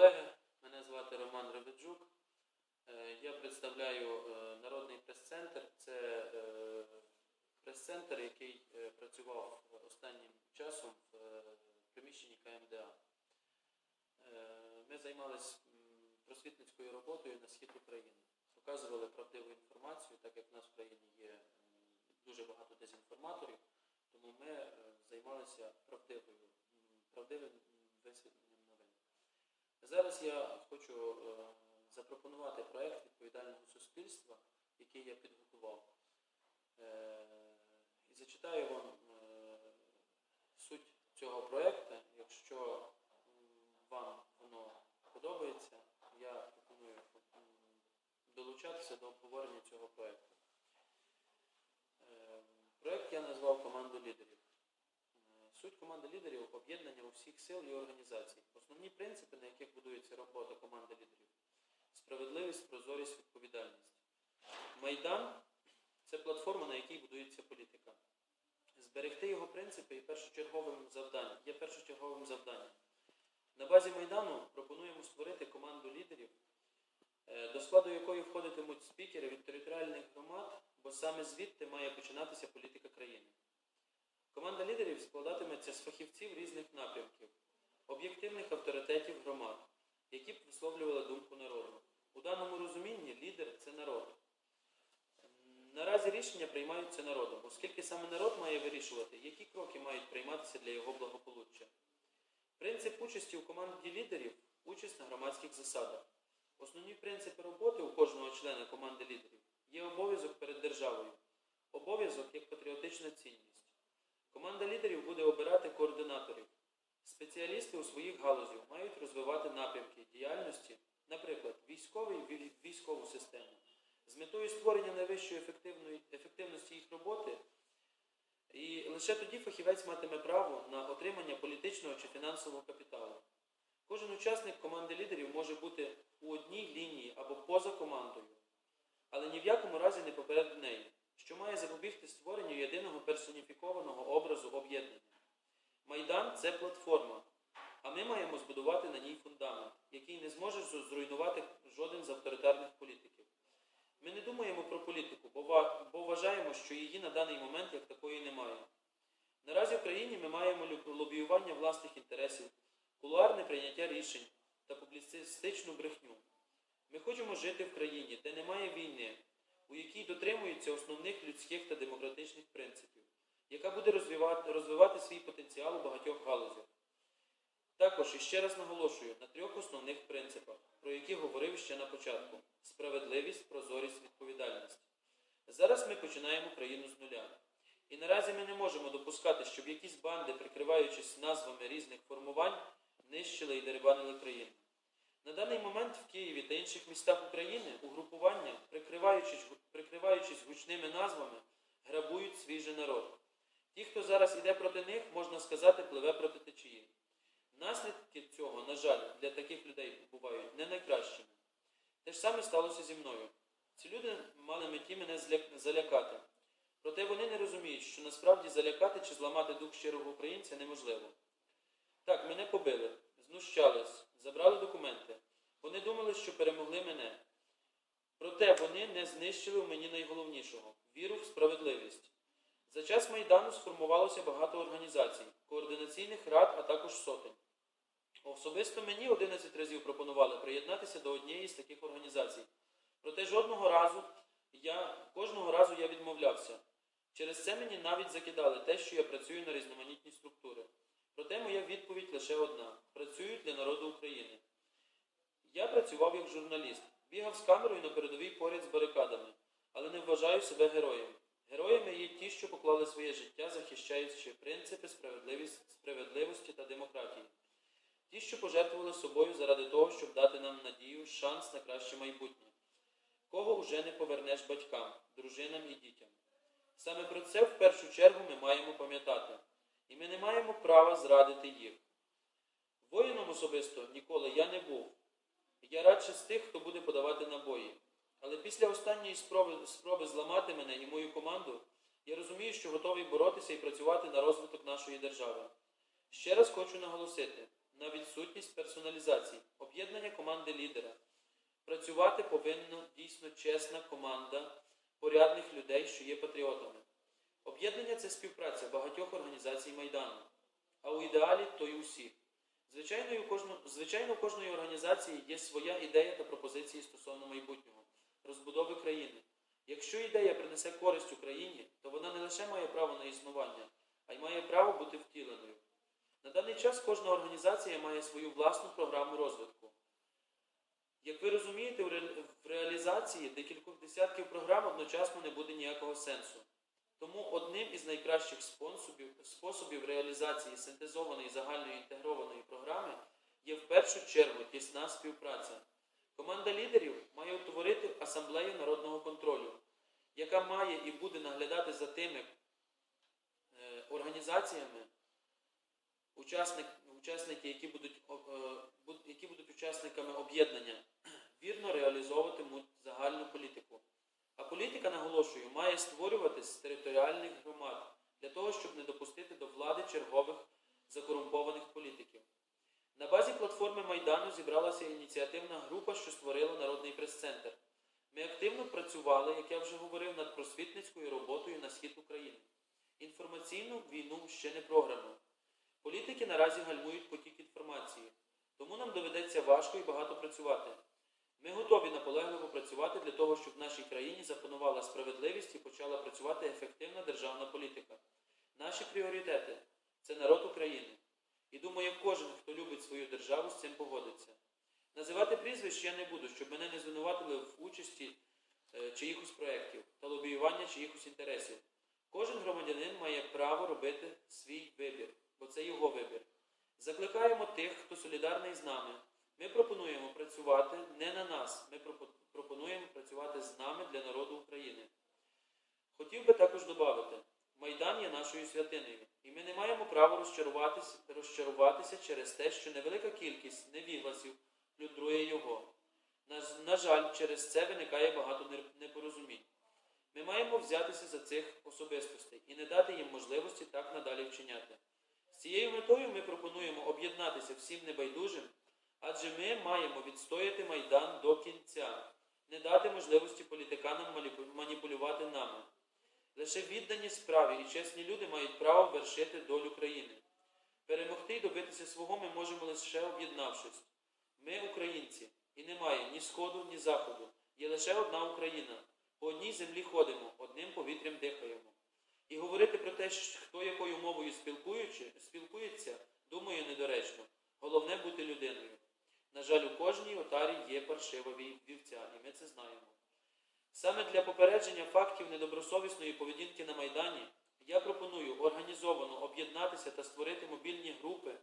колеги, мене звати Роман Ребеджук. Е, Я представляю е, Народний прес-центр. Це е, прес-центр, який працював останнім часом в приміщенні КМДА. Ми займалися просвітницькою роботою на схід України. Показували правдиву інформацію, так як в нас в країні є дуже багато дезінформаторів, тому ми займалися правдивою, правдивим висвітленням. Зараз я хочу е, запропонувати проект відповідального суспільства, який я підготував. Е, і зачитаю вам е, суть цього проекту. Якщо вам воно подобається, я пропоную долучатися до обговорення цього проекту. Е, Проект я назвав команду лідерів. Суть команди лідерів об'єднання усіх сил і організацій. Основні принципи, на яких будується робота команди лідерів: справедливість, прозорість, відповідальність. Майдан це платформа, на якій будується політика. Зберегти його принципи є першочерговим завданням. Є першочерговим завданням. На базі Майдану пропонуємо створити команду лідерів, е, до складу якої входитимуть спікери від територіальних громад, бо саме звідти має починатися політика країни. Команда лідерів складатиметься з фахівців різних напрямків, об'єктивних авторитетів громад, які б висловлювали думку народу. У даному розумінні лідер це народ. Наразі рішення приймаються народом, оскільки саме народ має вирішувати, які кроки мають прийматися для його благополуччя. Принцип участі у команді лідерів участь на громадських засадах. Основні принципи роботи у кожного члена команди лідерів є обов'язок перед державою, обов'язок як патріотична цінність. Команда лідерів буде обирати координаторів. Спеціалісти у своїх галузях мають розвивати напрямки діяльності, наприклад, військовий ві- військову систему, з метою створення найвищої ефективності їх роботи. І лише тоді фахівець матиме право на отримання політичного чи фінансового капіталу. Кожен учасник команди лідерів може бути у одній лінії або поза командою, але ні в якому разі не поперед неї, що має запобігти створенню єдиного персоніфікованого образу об'єднання. Майдан це платформа, а ми маємо збудувати на ній фундамент, який не зможе зруйнувати жоден з авторитарних політиків. Ми не думаємо про політику, бо, вважаємо, що її на даний момент як такої немає. Наразі в країні ми маємо лобіювання власних інтересів, кулуарне прийняття рішень та публіцистичну брехню. Ми хочемо жити в країні, де немає війни, у якій дотримуються основних людських та демократичних принципів, яка буде розвивати, розвивати свій потенціал у багатьох галузях. Також іще раз наголошую на трьох основних принципах, про які говорив ще на початку: справедливість, прозорість, відповідальність. Зараз ми починаємо країну з нуля. І наразі ми не можемо допускати, щоб якісь банди, прикриваючись назвами різних формувань, нищили і дерибанили країну. На даний момент в Києві та інших містах України угрупування, прикриваючись, прикриваючись гучними назвами, грабують свій же народ. Ті, хто зараз іде проти них, можна сказати, пливе проти течії. Наслідки цього, на жаль, для таких людей бувають не найкращими. Те ж саме сталося зі мною. Ці люди мали меті мене залякати. Проте вони не розуміють, що насправді залякати чи зламати дух щирого українця неможливо. Так, мене побили, знущались, забрали документи. Вони думали, що перемогли мене. Проте вони не знищили в мені найголовнішого віру в справедливість. За час Майдану сформувалося багато організацій, координаційних рад, а також сотень. Особисто мені 11 разів пропонували приєднатися до однієї з таких організацій. Проте жодного разу я кожного разу я відмовлявся. Через це мені навіть закидали те, що я працюю на різноманітні структури. Проте моя відповідь лише одна: працюю для народу України. Я працював як журналіст, бігав з камерою на передовій поряд з барикадами, але не вважаю себе героєм. Героями є ті, що поклали своє життя, захищаючи принципи справедливості та демократії. Ті, що пожертвували собою заради того, щоб дати нам надію, шанс на краще майбутнє. Кого вже не повернеш батькам, дружинам і дітям. Саме про це в першу чергу ми маємо пам'ятати, і ми не маємо права зрадити їх. Воїном особисто ніколи я не був. Я радше з тих, хто буде подавати набої. Але після останньої спроби, спроби зламати мене і мою команду, я розумію, що готовий боротися і працювати на розвиток нашої держави. Ще раз хочу наголосити на відсутність персоналізацій, об'єднання Об'єднання команди лідера. Працювати повинна дійсно чесна команда порядних людей, що є патріотами. Об'єднання це співпраця багатьох організацій Майдану, а у ідеалі то й усіх. Звичайно, у кожну- звичайно, у кожної організації є своя ідея та пропозиції стосовно майбутнього, розбудови країни. Якщо ідея принесе користь Україні, то вона не лише має право на існування, а й має право бути втіленою. На даний час кожна організація має свою власну програму розвитку. Як ви розумієте, в реалізації декількох десятків програм одночасно не буде ніякого сенсу. Тому одним із найкращих способів, способів реалізації синтезованої загальної інтегрованої програми є в першу чергу тісна співпраця. Команда лідерів має утворити асамблею народного контролю, яка має і буде наглядати за тими е, організаціями, учасник, учасники, які будуть, е, які будуть учасниками об'єднання, вірно реалізовуватимуть загальну політику. А політика, наголошую, має створюватись з територіальних громад для того, щоб не допустити до влади чергових закорумпованих політиків. На базі платформи Майдану зібралася ініціативна група, що створила Народний прес-центр. Ми активно працювали, як я вже говорив, над просвітницькою роботою на схід України. Інформаційну війну ще не програно. Політики наразі гальмують потік інформації, тому нам доведеться важко і багато працювати. Ми готові наполегливо працювати для того, щоб в нашій країні запанувала справедливість і почала працювати ефективна державна політика. Наші пріоритети це народ України. І думаю, кожен, хто любить свою державу, з цим погодиться. Називати прізвищ я не буду, щоб мене не звинуватили в участі е, чиїхось проєктів та лобіювання чиїхось інтересів. Кожен громадянин має право робити свій вибір, бо це його вибір. Закликаємо тих, хто солідарний з нами. Ми пропонуємо працювати не на нас, ми пропонуємо працювати з нами для народу України. Хотів би також додати, Майдан є нашою святиною, і ми не маємо права розчаруватися, розчаруватися через те, що невелика кількість невігласів плюндрує його. На, на жаль, через це виникає багато непорозумінь. Ми маємо взятися за цих особистостей і не дати їм можливості так надалі вчиняти. З цією метою ми пропонуємо об'єднатися всім небайдужим, адже ми маємо відстояти Майдан до кінця, не дати можливості політиканам маніпулювати нами. Лише віддані справі і чесні люди мають право вершити долю країни. Перемогти і добитися свого ми можемо лише об'єднавшись. Ми українці, і немає ні сходу, ні заходу. Є лише одна Україна. По одній землі ходимо, одним повітрям дихаємо. І говорити про те, хто якою мовою спілкується, думаю, недоречно. Головне бути людиною. На жаль, у кожній отарі є паршива вівця, і ми це знаємо. Саме для попередження фактів недобросовісної поведінки на Майдані я пропоную організовано об'єднатися та створити мобільні групи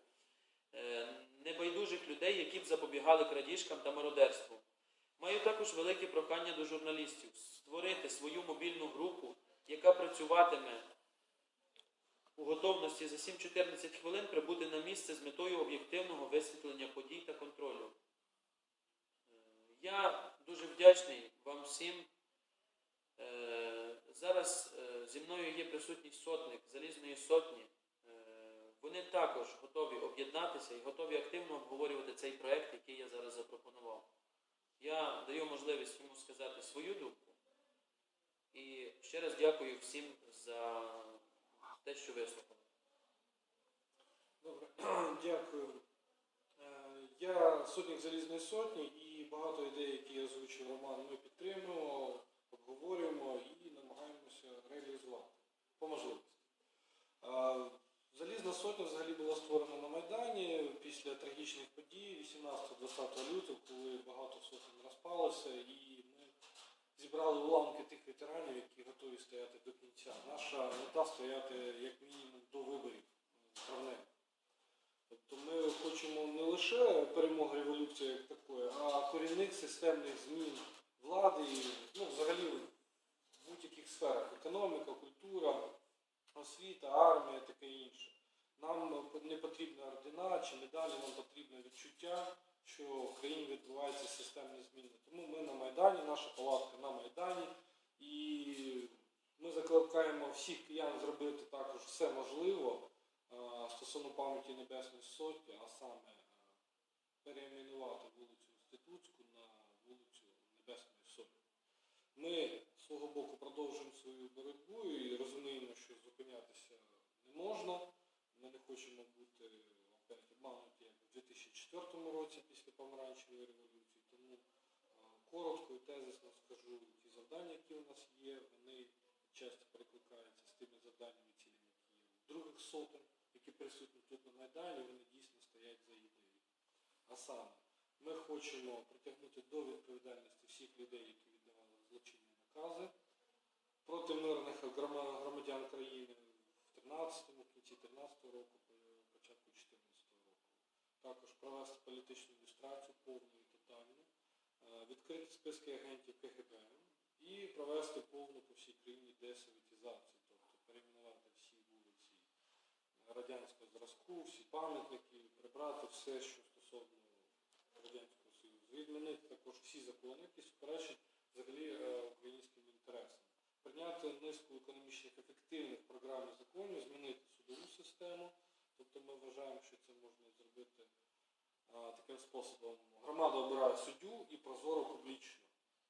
е, небайдужих людей, які б запобігали крадіжкам та мародерству. Маю також велике прохання до журналістів створити свою мобільну групу, яка працюватиме у готовності за 7-14 хвилин прибути на місце з метою об'єктивного висвітлення подій та контролю. Е, Я дуже вдячний вам всім. Е, Зараз е, зі мною є присутній сотник Залізної сотні. Вони також готові об'єднатися і готові активно обговорювати цей проект, який я зараз запропонував. Я даю можливість йому сказати свою думку. І ще раз дякую всім за те, що вислухали. Добре, дякую. Е, Я сотник Залізної сотні і багато ідей, які я озвучив Роман, ми підтримуємо, обговорюємо і намагаємося реалізувати по можливості. Е, Залізна сотня взагалі була створена на Майдані після трагічних подій 18-20 лютого, коли багато сотень розпалося, і зібрали уламки тих ветеранів, які готові стояти до кінця. Наша мета стояти як мінімум до виборів е, травневих. Тобто ми хочемо не лише перемоги революції як такої, а корінних системних змін влади, і, ну, взагалі в будь-яких сферах економіка, культура, освіта, армія, таке інше. Нам не потрібна ордена чи медалі, нам потрібне відчуття, що в країні відбуваються системні зміни. Тому ми на Майдані, наша палатка на Майдані, і ми закликаємо всіх киян зробити також все можливе е, стосовно пам'яті Небесної Сотні, а саме е, переіменувати вулицю Інститутську на вулицю Небесної Сотні. Ми з свого боку продовжуємо свою боротьбу і розуміємо, що зупинятися не можна. Ми не хочемо бути опять обмануті як у 2004 році після помаранчевої революції. Тому е, коротко і тезисно скажу, ті завдання, які у нас є, вони часто завданнями, цілями, які других сотень, які присутні тут на Майдані, вони дійсно стоять за ідеєю. А саме, ми хочемо притягнути до відповідальності всіх людей, які віддавали злочинні накази проти мирних громадян країни в 13-му, в кінці 13-го року, початку 14-го року. Також провести політичну ілюстрацію повну і тотальну, е, відкрити списки агентів КГБ і провести повну по всій країні десоветизацію, тобто перейменувати всі вулиці радянського зразку, всі пам'ятники, прибрати все, що стосовно Радянського Союзу. Відмінити також всі закони, які суперечать взагалі е, українським інтересам. Прийняти низку економічних ефективних програм і законів, змінити судову систему. Тобто ми вважаємо, що це можна зробити а, таким способом. Громада обирає суддю і прозоро публічно.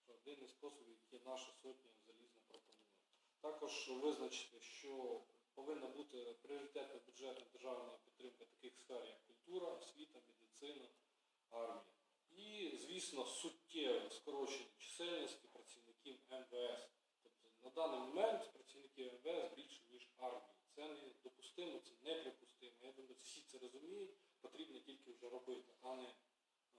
Це один із способів, який наша сотня залізно пропонує. Також визначити, що повинна бути пріоритетна бюджетна державна підтримка таких сфер, як культура, освіта, медицина, армія. І, звісно, суттєве скорочення чисельності працівників МВС. Тобто на даний момент працівників МВС більше, ніж армії. Це недопустимо, це неприпустимо. Я думаю, всі це розуміють, потрібно тільки вже робити, а не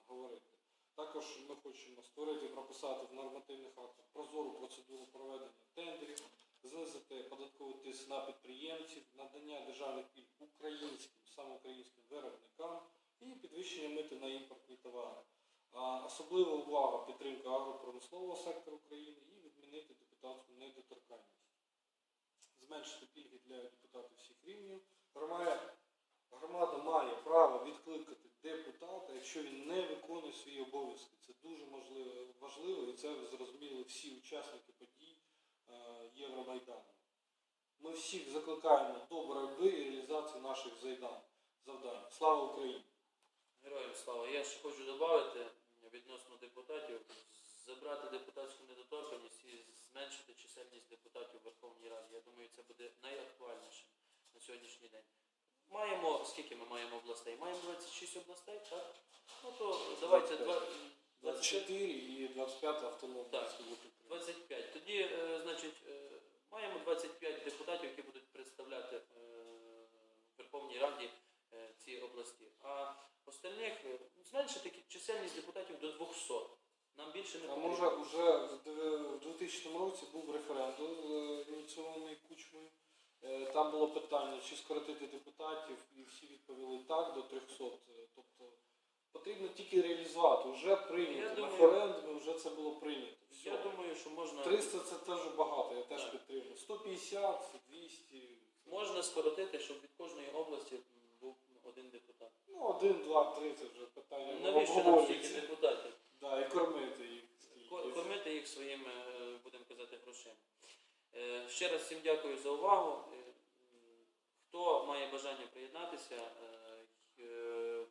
говорити. Також ми хочемо створити прописати в нормативних актах прозору процедуру проведення тендерів, знизити податковий тиск на підприємців, надання державних пільг українським, саме українським виробникам і підвищення мити на імпортні товари. Особлива увага підтримка агропромислового сектору України і відмінити депутатську недоторканність. Зменшити пільги для депутатів всіх рівнів. Громада, громада має право відкликати депутата, якщо він не виконує свої обов'язки. Це дуже можливо, важливо і це зрозуміли всі учасники Євромайдану. Ми всіх закликаємо до боротьби і реалізації наших завдань. Слава Україні! Героям слава. Я ще хочу додати відносно депутатів, забрати депутатську недоторканність і зменшити чисельність депутатів Верховній Раді. Я думаю, це буде найактуальніше на сьогоднішній день. Маємо, скільки ми маємо областей? Маємо 26 областей, так? Ну то давайте 24 і 25 автономні Так. республіки. 25. Тоді, е, значить, е, маємо 25 депутатів, які будуть представляти е, в Верховній Раді е, ці області. А остальних е, зменшити кі- чисельність депутатів до 200. Потрібно. може вже в 2000 році був референдум е, ініційований кучмою. Е, Там було питання, чи скоротити депутатів, і всі відповіли так до 300. Е, Тобто потрібно тільки реалізувати. Вже прийнято думаю- референдум, вже це було прийнято. Все. Я думаю, що можна, 300 це теж багато, я теж підтримую. 150, 200. можна скоротити, щоб від кожної області був один депутат. Ну, один, два, три це вже питання. Навіщо нам стільки депутатів? Да, і кормити їх. Ко- Кормити їх своїми, е, будемо казати, грошима. Е, Ще раз всім дякую за увагу. Е, Хто має бажання приєднатися,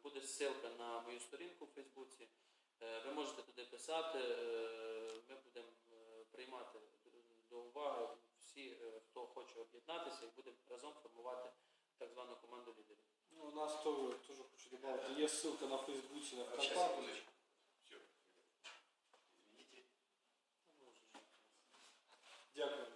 буде ссылка на мою сторінку в Фейсбуці. Ви можете туди писати. Ми будемо приймати до уваги всі, хто хоче об'єднатися, і будемо разом формувати так звану команду лідерів. Ну, у нас теж, теж хочу додати, є ссылка на Фейсбуці, на ВКонтакті. Дякую.